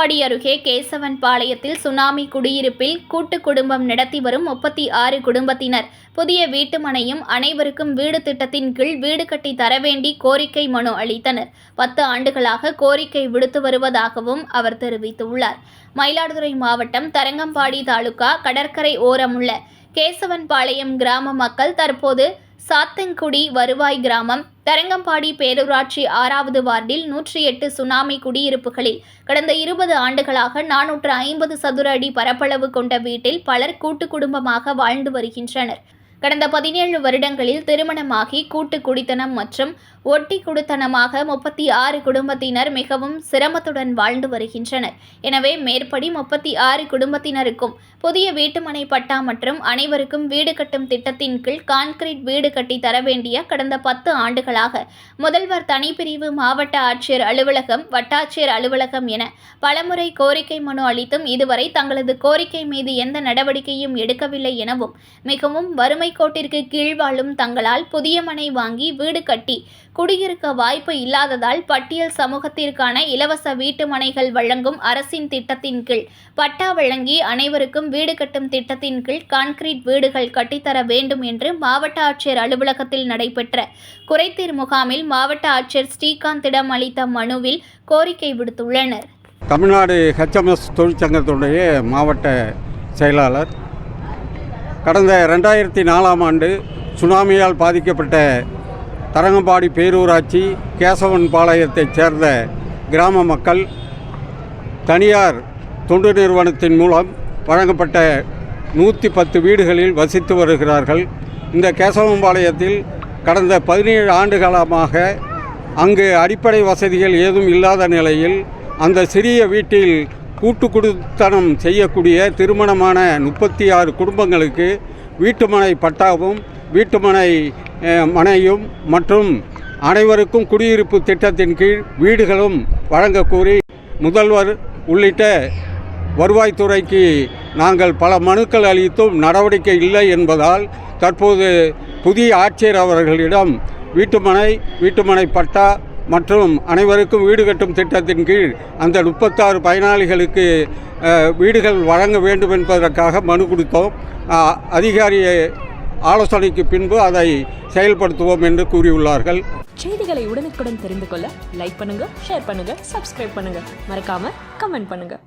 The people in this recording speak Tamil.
தரங்கம்பாடி அருகே கேசவன் பாளையத்தில் சுனாமி குடியிருப்பில் கூட்டு குடும்பம் நடத்தி வரும் முப்பத்தி ஆறு குடும்பத்தினர். புதிய வீட்டுமனையும் அனைவருக்கும் வீடு திட்டத்தின் கீழ் வீடு கட்டி தர வேண்டி கோரிக்கை மனு அளித்தனர். பத்து ஆண்டுகளாக கோரிக்கை விடுத்து வருவதாகவும் அவர் தெரிவித்துள்ளார். மயிலாடுதுறை மாவட்டம் தரங்கம்பாடி தாலுகா கடற்கரை ஓரமுள்ள கேசவன்பாளையம் கிராம மக்கள் தற்போது சாத்தன்குடி வருவாய் கிராமம் தரங்கம்பாடி பேரூராட்சி ஆறாவது வார்டில் நூற்றி எட்டு சுனாமி குடியிருப்புகளில் கடந்த இருபது ஆண்டுகளாக நானூற்று ஐம்பது சதுர அடி பரப்பளவு கொண்ட வீட்டில் பலர் கூட்டு குடும்பமாக வாழ்ந்து வருகின்றனர். கடந்த பதினேழு வருடங்களில் திருமணமாகி கூட்டு குடித்தனம் மற்றும் ஒட்டி குடித்தனமாக முப்பத்தி ஆறு குடும்பத்தினர் மிகவும் சிரமத்துடன் வாழ்ந்து வருகின்றனர். எனவே மேற்படி முப்பத்தி ஆறு குடும்பத்தினருக்கும் புதிய வீட்டுமனை பட்டா மற்றும் அனைவருக்கும் வீடு கட்டும் திட்டத்தின் கீழ் கான்கிரீட் வீடு கட்டி தர வேண்டிய கடந்த பத்து ஆண்டுகளாக முதல்வர் தனிப்பிரிவு மாவட்ட ஆட்சியர் அலுவலகம் வட்டாட்சியர் அலுவலகம் என பலமுறை கோரிக்கை மனு அளித்தும் இதுவரை தங்களது கோரிக்கை மீது எந்த நடவடிக்கையும் எடுக்கவில்லை எனவும் மிகவும் வறுமை கோட்டிற்கு கீழ் வாழும் தங்களால் புதிய மனை வாங்கி வீடு கட்டி குடியிருக்க வாய்ப்பு இல்லாததால் பட்டியல் சமூகத்திற்கான இலவச வீட்டு மனைகள் வழங்கும் அரசின் திட்டத்தின் கீழ் பட்டா வழங்கி அனைவருக்கும் வீடு கட்டும் திட்டத்தின் கீழ் கான்கிரீட் வீடுகள் கட்டித்தர வேண்டும் என்று மாவட்ட ஆட்சியர் அலுவலகத்தில் நடைபெற்ற குறைத்தீர் முகாமில் மாவட்ட ஆட்சியர் ஸ்ரீகாந்திடம் அளித்த மனுவில் கோரிக்கை விடுத்துள்ளனர். தமிழ்நாடு ஹெச்எம்எஸ் தொழிற்சங்கத்துடைய மாவட்ட செயலாளர் கடந்த ரெண்டாயிரத்தி நாலாம் ஆண்டு சுனாமியால் பாதிக்கப்பட்ட தரங்கம்பாடி பேரூராட்சி கேசவன் பாளையத்தைச் சேர்ந்த கிராம மக்கள் தனியார் தொண்டு நிறுவனத்தின் மூலம் வழங்கப்பட்ட நூற்றி பத்து வீடுகளில் வசித்து வருகிறார்கள். இந்த கேசவம்பாளையத்தில் கடந்த பதினேழு ஆண்டுகாலமாக அங்கு அடிப்படை வசதிகள் ஏதும் இல்லாத நிலையில் அந்த சிறிய வீட்டில் கூட்டு குடித்தனம் செய்யக்கூடிய திருமணமான முப்பத்தி ஆறு குடும்பங்களுக்கு வீட்டுமனை பட்டாவும் வீட்டுமனை மனையும் மற்றும் அனைவருக்கும் குடியிருப்பு திட்டத்தின் கீழ் வீடுகளும் வழங்க கூறி முதல்வர் உள்ளிட்ட வருவாய்த்துறைக்கு நாங்கள் பல மனுக்கள் அளித்தும் நடவடிக்கை இல்லை என்பதால் தற்போது புதிய ஆட்சியர் அவர்களிடம் வீட்டுமனை வீட்டுமனை பட்டா மற்றும் அனைவருக்கும் வீடு கட்டும் திட்டத்தின் கீழ் அந்த முப்பத்தாறு பயனாளிகளுக்கு வீடுகள் வழங்க வேண்டும் என்பதற்காக மனு கொடுத்தோம். அதிகாரியை ஆலோசனைக்கு பின்பு அதை செயல்படுத்துவோம் என்று கூறியுள்ளார்கள். செய்திகளை உடனுக்குடன் தெரிந்து கொள்ள லைக் பண்ணுங்க ஷேர் பண்ணுங்க சப்ஸ்கிரைப் பண்ணுங்க. மறக்காம கமெண்ட் பண்ணுங்க.